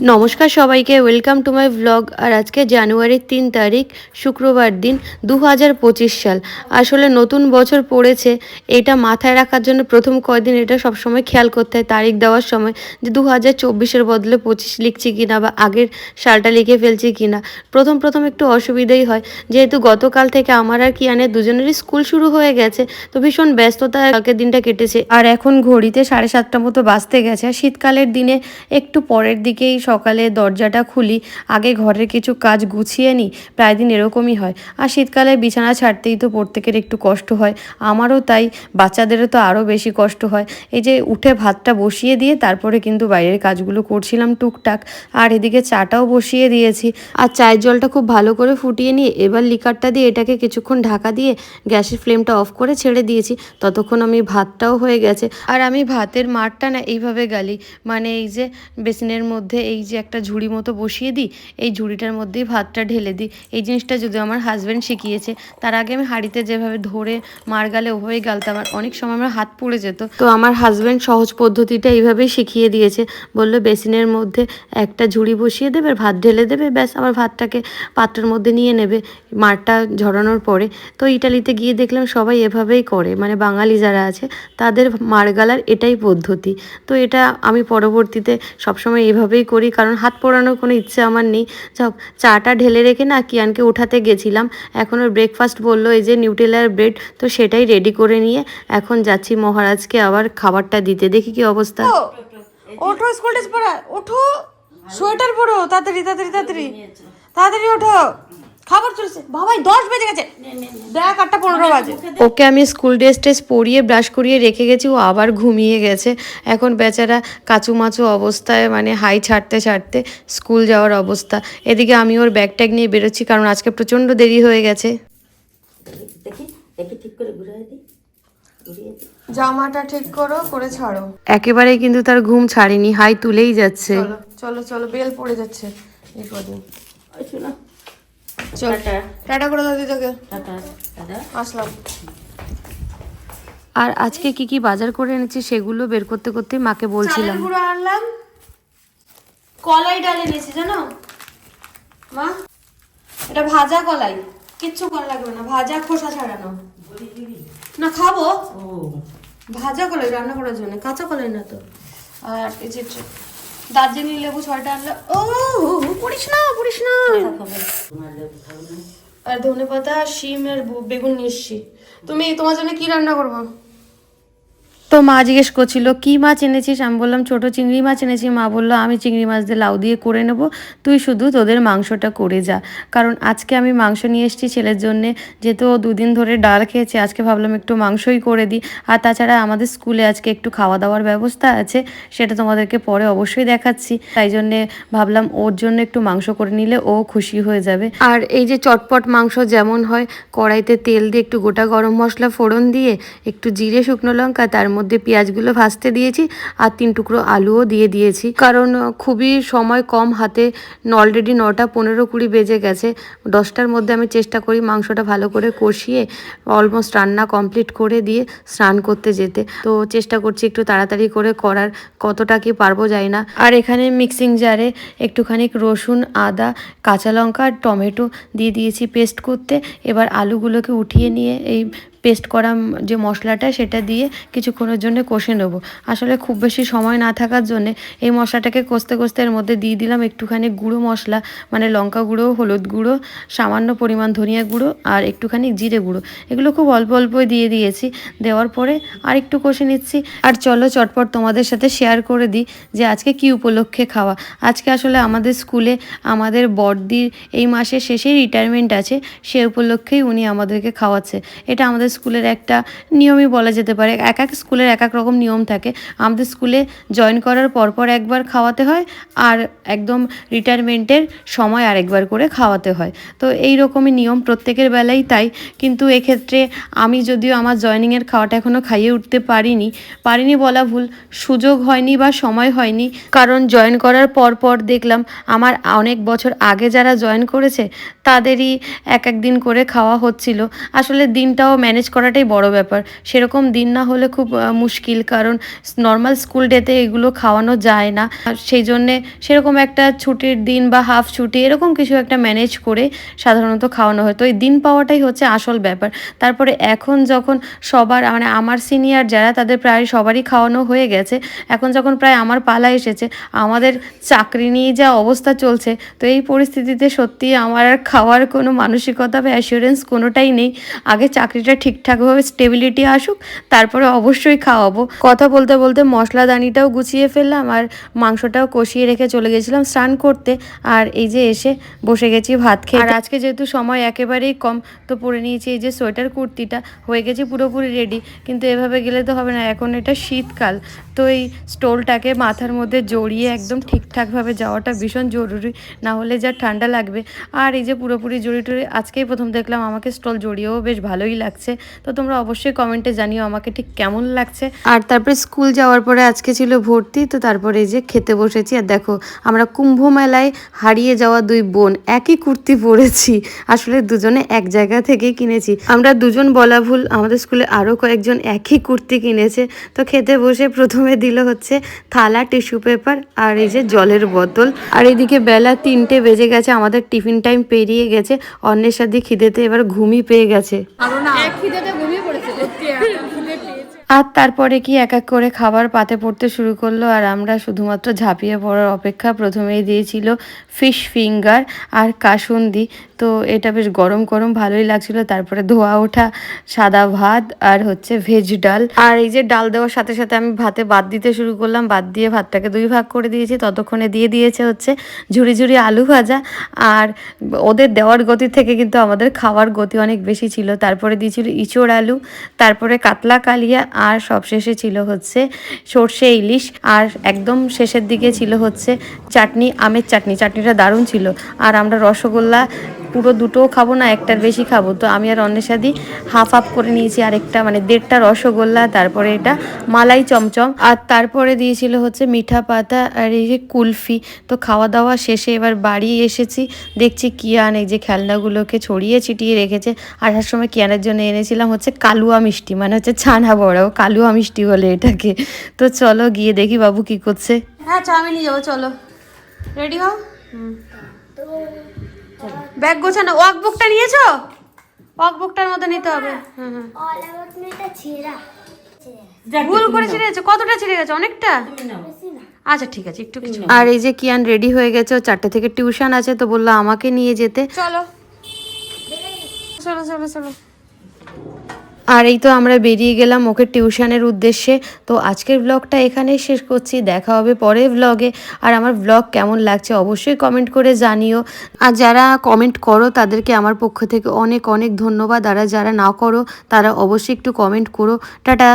নমস্কার সবাইকে welcome to my blog আর আজকে জানুয়ারির তিন তারিখ, শুক্রবার দিন দু হাজার পঁচিশ সাল। আসলে নতুন বছর পড়েছে, এটা মাথায় রাখার জন্য প্রথম কয়দিন এটা সবসময় খেয়াল করতে হয়, তারিখ দেওয়ার সময় যে দু হাজার চব্বিশের বদলে পঁচিশ লিখছি কিনা বা আগের সালটা লিখে ফেলছি কিনা। প্রথম প্রথম একটু অসুবিধাই হয়, যেহেতু গতকাল থেকে আমার আর কি আনে দুজনেরই স্কুল শুরু হয়ে গেছে, তো ভীষণ ব্যস্ততা কালকের দিনটা কেটেছে। আর এখন ঘড়িতে সাড়ে সাতটা মতো বাজতে গেছে শীতকালের দিনে একটু পরের দিকেই সকালে দরজাটা খুলি, আগে ঘরের কিছু কাজ গুছিয়ে নিই, প্রায় দিন এরকমই হয়। আর শীতকালে বিছানা ছাড়তেই তো প্রত্যেকের একটু কষ্ট হয়, আমারও তাই, বাচ্চাদেরও তো আরও বেশি কষ্ট হয়। এই যে উঠে ভাতটা বসিয়ে দিয়ে তারপরে কিন্তু বাইরের কাজগুলো করছিলাম টুকটাক, আর এদিকে চাটাও বসিয়ে দিয়েছি। আর চায়ের জলটা খুব ভালো করে ফুটিয়ে নিয়ে এবার লিকারটা দিয়ে এটাকে কিছুক্ষণ ঢাকা দিয়ে গ্যাসের ফ্লেমটা অফ করে ছেড়ে দিয়েছি, ততক্ষণ আমি ভাতটাও হয়ে গেছে। আর আমি ভাতের মারটা না এইভাবে গালি মানে এই যে বেসিনের মধ্যে এই যে একটা ঝুড়ি মতো বসিয়ে দিই, এই ঝুড়িটার মধ্যেই ভাতটা ঢেলে দিই। এই জিনিসটা যদি আমার হাজব্যান্ড শিখিয়েছে, তার আগে আমি হাঁড়িতে যেভাবে ধরে মার গালে ওভাবেই গালতাম, আর অনেক সময় আমার হাত পুড়ে যেত। তো আমার হাজব্যান্ড সহজ পদ্ধতিটা এইভাবেই শিখিয়ে দিয়েছে, বলল বেসিনের মধ্যে একটা ঝুড়ি বসিয়ে দেবে ভাত ঢেলে দেবে, ব্যাস আবার ভাতটাকে পাত্রের মধ্যে নিয়ে নেবে মারটা ঝরানোর পরে। তো ইটালিতে গিয়ে দেখলাম সবাই এভাবেই করে মানে বাঙালি যারা আছে, তাদের মার গালার এটাই পদ্ধতি। তো এটা আমি পরবর্তীতে সবসময় এভাবেই করি। কারণ হাত পোড়ানোর কোনো ইচ্ছে আমার নেই। যাক, চাটা ঢেলে রেখে না কিয়ানকে উঠাতে গেছিলাম। এখন ওর ব্রেকফাস্ট বলল, এই যে নিউটেলার ব্রেড তো সেটাই রেডি করে নিয়ে এখন যাচ্ছি মহারাজকে আবার খাবারটা দিতে। দেখি কি অবস্থা। ওঠো স্কুল ড্রেস পরা, ওঠো। সোয়েটার পরো, তাড়াতাড়ি তাড়াতাড়ি তাড়াতাড়ি। তাড়াতাড়ি ওঠো। খাবার চলছে। বাবাই দশ বেজে গেছে। দেখ আটটা পনেরো বাজে। ওকে আমি স্কুল ড্রেস ট্রেস পরিয়ে ব্রাশ করিয়ে রেখে গেছি ও আবার ঘুমিয়ে গেছে। এখন বেচারা কাচুমাচু অবস্থায় মানে হাই ছাড়তে ছাড়তে স্কুল যাওয়ার অবস্থা। এদিকে আমি ওর ব্যাগ ট্যাগ নিয়ে বেরোচ্ছি কারণ আজকে প্রচণ্ড দেরি হয়ে গেছে। জামাটা ঠিক করো করে ছাড়ো। একেবারে কিন্তু তার ঘুম ছাড়েনি হাই তুলেই যাচ্ছে। চলো চলো বেল পড়ে যাচ্ছে। এই কদিন চল। টাটা। করে দাও দিদাকে। আসলাম। আর আজকে কি কি বাজার করে এনেছি সেগুলো বের করতে করতে মাকে বলছিলাম। আনলাম। কলাই ডাল এনেছি জানো? মা এটা ভাজা কলাই। কিচ্ছু করা লাগবে না ভাজা খোসা ছাড়ানো। না খাব। ভাজা কলাই রান্না করার জন্য কাঁচা কলাই না তো। আর এই যে দার্জিলিং লেবু ছয়টা আনলে ও পড়িস না পড়িস না। না আর ধনে পাতা শিম আর বেগুন নিচ্ছি তুমি তোমার জন্য কি রান্না করব? তো মা জিজ্ঞেস করছিল, কি মাছ এনেছিস? আমি বললাম, ছোট চিংড়ি মাছ এনেছি। মা বলল, আমি চিংড়ি মাছ দিয়ে লাউ দিয়ে করে নেব। তুই শুধু তোদের মাংসটা করে যা। কারণ আজকে আমি মাংস নিয়ে এসেছি ছেলের জন্যে, যেহেতু ও দুদিন ধরে ডাল খেয়েছে, আজকে ভাবলাম একটু মাংসই করে দিই। আর তাছাড়া আমাদের স্কুলে আজকে একটু খাওয়া দাওয়ার ব্যবস্থা আছে, সেটা তোমাদেরকে পরে অবশ্যই দেখাচ্ছি। তাই জন্যে ভাবলাম ওর জন্য একটু মাংস করে নিলে ও খুশি হয়ে যাবে। আর এই যে চটপট মাংস যেমন হয়, কড়াইতে তেল দিয়ে একটু গোটা গরম মশলা ফোড়ন দিয়ে, একটু জিরে, শুকনো লঙ্কা, তার মধ্যে পেঁয়াজগুলো ভাজতে দিয়েছি আর তিন টুকরো আলুও দিয়ে দিয়েছি। কারণ খুবই সময় কম হাতে অলরেডি নটা পনেরো কুড়ি বেজে গেছে। দশটার মধ্যে আমি চেষ্টা করি মাংসটা ভালো করে কষিয়ে অলমোস্ট রান্না কমপ্লিট করে দিয়ে স্নান করতে যেতে। তো চেষ্টা করছি একটু তাড়াতাড়ি করে করার, কতটা কি পারব যাই না। আর এখানে মিক্সিং জারে একটুখানি রসুন, আদা, কাঁচা লঙ্কা আর টমেটো দিয়ে দিয়েছি পেস্ট করতে। এবার আলুগুলোকে উঠিয়ে নিয়ে এই পেস্ট করা যে মশলাটা সেটা দিয়ে কিছুক্ষণের জন্য কষে নেব। আসলে খুব বেশি সময় না থাকার জন্যে এই মশলাটাকে কষতে কষতে এর মধ্যে দিয়ে দিলাম একটুখানি গুঁড়ো মশলা মানে লঙ্কা গুঁড়ো, হলুদ গুঁড়ো, সামান্য পরিমাণ ধনিয়া গুঁড়ো আর একটুখানি জিরে গুঁড়ো। এগুলো খুব অল্প অল্পই দিয়ে দিয়েছি। দেওয়ার পরে আর একটু কষে নিচ্ছি। আর চলো চটপট তোমাদের সাথে শেয়ার করে দিই যে আজকে কি উপলক্ষে খাওয়া। আজকে আসলে আমাদের স্কুলে আমাদের বড়দির এই মাসের শেষেই রিটায়ারমেন্ট আছে, সে উপলক্ষেই উনি আমাদেরকে খাওয়াচ্ছে। এটা আমাদের স্কুলের একটা নিয়মই বলা যেতে পারে। এক এক স্কুলের এক এক রকম নিয়ম থাকে। আমাদের স্কুলে জয়েন করার পরপর একবার খাওয়াতে হয় আর একদম রিটায়ারমেন্টের সময় আরেকবার করে খাওয়াতে হয়। তো এই রকমই নিয়ম প্রত্যেকের বেলাই তাই। কিন্তু এক্ষেত্রে আমি যদিও আমার জয়েনিংয়ের খাওয়াটা এখনও খাইয়ে উঠতে পারিনি পারিনি বলা ভুল, সুযোগ হয়নি বা সময় হয়নি। কারণ জয়েন করার পর পর দেখলাম আমার অনেক বছর আগে যারা জয়েন করেছে, তাদেরই এক এক দিন করে খাওয়া হচ্ছিল। আসলে দিনটাও ম্যানেজ ম্যানেজ করাটাই বড় ব্যাপার। সেরকম দিন না হলে খুব মুশকিল, কারণ নর্মাল স্কুল ডেতে এগুলো খাওয়ানো যায় না। সেই জন্যে সেরকম একটা ছুটির দিন বা হাফ ছুটি এরকম কিছু একটা ম্যানেজ করে সাধারণত খাওয়ানো হয়। তো এই দিন পাওয়াটাই হচ্ছে আসল ব্যাপার। তারপরে এখন যখন সবার মানে আমার সিনিয়র যারা, তাদের প্রায় সবারই খাওয়ানো হয়ে গেছে। এখন যখন প্রায় আমার পালা এসেছে, আমাদের চাকরি নিয়ে যা অবস্থা চলছে, তো এই পরিস্থিতিতে সত্যি আমার আর খাওয়ার কোনো মানসিকতা বা অ্যাসিওরেন্স কোনোটাই নেই। আগে চাকরিটা ঠিকঠাকভাবে স্টেবিলিটি আসুক, তারপরে অবশ্যই খাওয়াবো। কথা বলতে বলতে মশলাদানিটাও গুছিয়ে ফেললাম আর মাংসটাও কষিয়ে রেখে চলে গেছিলাম স্নান করতে। আর এই যে এসে বসে গেছি ভাত খেয়ে আর আজকে যেহেতু সময় একেবারেই কম, তো পরে নিয়েছি এই যে সোয়েটার কুর্তিটা, হয়ে গেছি পুরোপুরি রেডি কিন্তু এভাবে গেলে তো হবে না, এখন এটা শীতকাল। তো এই স্টোলটাকে মাথার মধ্যে জড়িয়ে একদম ঠিকঠাকভাবে যাওয়াটা ভীষণ জরুরি, না হলে যা ঠান্ডা লাগবে। আর এই যে পুরোপুরি জড়ি টড়ি আজকেই প্রথম দেখলাম আমাকে স্টল জড়িয়েও বেশ ভালোই লাগছে। তো তোমরা অবশ্যই কমেন্টে জানিও আমাকে ঠিক কেমন লাগছে। আর তারপরে স্কুল যাওয়ার পরে আজকে ছিল ভর্তি তো তারপরে এই যে খেতে বসেছি। আর দেখো আমরা কুম্ভ মেলায় হারিয়ে যাওয়া দুই বোন একই কুর্তি পরেছি। আসলে দুজনে এক জায়গা থেকেই কিনেছি। আমরা দুজন বলা ভুল আমাদের স্কুলে আরও কয়েকজন একই কুর্তি কিনেছে। তো খেতে বসে প্রথমে দিল হচ্ছে থালা টিস্যু পেপার আর এই যে জলের বোতল। আর এদিকে বেলা তিনটে বেজে গেছে আমাদের টিফিন টাইম পেরিয়ে গেছে। অন্যের সাথে খিদেতে এবার ঘুমই পেয়ে গেছে। খিদেটা ঘুমিয়ে পড়েছে আর তারপরে কি এক এক করে খাবার পাতে পড়তে শুরু করল, আর আমরা শুধুমাত্র ঝাঁপিয়ে পড়ার অপেক্ষা প্রথমেই দিয়েছিল ফিশ ফিঙ্গার আর কাসুন্দি। তো এটা বেশ গরম গরম ভালোই লাগছিল, তারপরে ধোয়া ওঠা, সাদা ভাত আর হচ্ছে ভেজ ডাল। আর এই যে ডাল দেওয়ার সাথে সাথে আমি ভাতে বাদ দিতে শুরু করলাম, বাদ দিয়ে ভাতটাকে দুই ভাগ করে দিয়েছি, ততক্ষণে দিয়ে দিয়েছে হচ্ছে ঝুড়ি ঝুড়ি আলু ভাজা। আর ওদের দেওয়ার গতি থেকে কিন্তু আমাদের খাওয়ার গতি অনেক বেশি ছিল, তারপরে দিয়েছিল ইঁচড় আলু, তারপরে কাতলা কালিয়া আর সবশেষে ছিল হচ্ছে সর্ষে ইলিশ, আর একদম শেষের দিকে ছিল হচ্ছে চাটনি, আমের চাটনি। চাটনিটা দারুণ ছিল। আর আমরা রসগোল্লা পুরো দুটোও খাব না, একটার বেশি খাব। তো আমি আর অন্যের সাথে হাফ হাফ করে নিয়েছি আরেকটা মানে দেড়টা রসগোল্লা, তারপরে এটা মালাই চমচম, আর তারপরে দিয়েছিল হচ্ছে মিঠা পাতা আর এই যে কুলফি। তো খাওয়া দাওয়া শেষে এবার বাড়ি এসেছি, দেখছি কিয়ান এই যে খেলনাগুলোকে ছড়িয়ে ছিটিয়ে রেখেছে। আসার সময় কিয়ানের জন্য এনেছিলাম হচ্ছে কালুয়া মিষ্টি মানে হচ্ছে ছানা বড়াও কালুয়া মিষ্টি বলে এটাকে। তো চলো গিয়ে দেখি বাবু কি করছে। হ্যাঁ চা আমি নিয়ে যাব, চলো। রেডি হও? ব্যাগ গোছানো। ওয়াক বুকটা নিয়েছো? ওয়াক বুকটার মধ্যে নিতে হবে। হ্যাঁ হ্যাঁ। ভুল করে ছিঁড়ে গেছে। কতটা ছিঁড়ে গেছে? অনেকটা? আচ্ছা ঠিক আছে একটু কিছু আর এই যে কিয়ান রেডি হয়ে গেছে ও চারটে থেকে টিউশন আছে তো বলল আমাকে নিয়ে যেতে। চলো। চলো চলো চলো। আর এই তো আমরা বেরিয়ে গেলাম ওকে টিউশনের উদ্দেশ্যে। তো আজকের ব্লগটা এখানেই শেষ করছি। দেখা হবে পরে ব্লগে আর আমার ব্লগ কেমন লাগছে অবশ্যই কমেন্ট করে জানিও। আর যারা কমেন্ট করো, তাদেরকে আমার পক্ষ থেকে অনেক অনেক ধন্যবাদ। আর যারা না করো, তারা অবশ্যই একটু কমেন্ট করো। টাটা!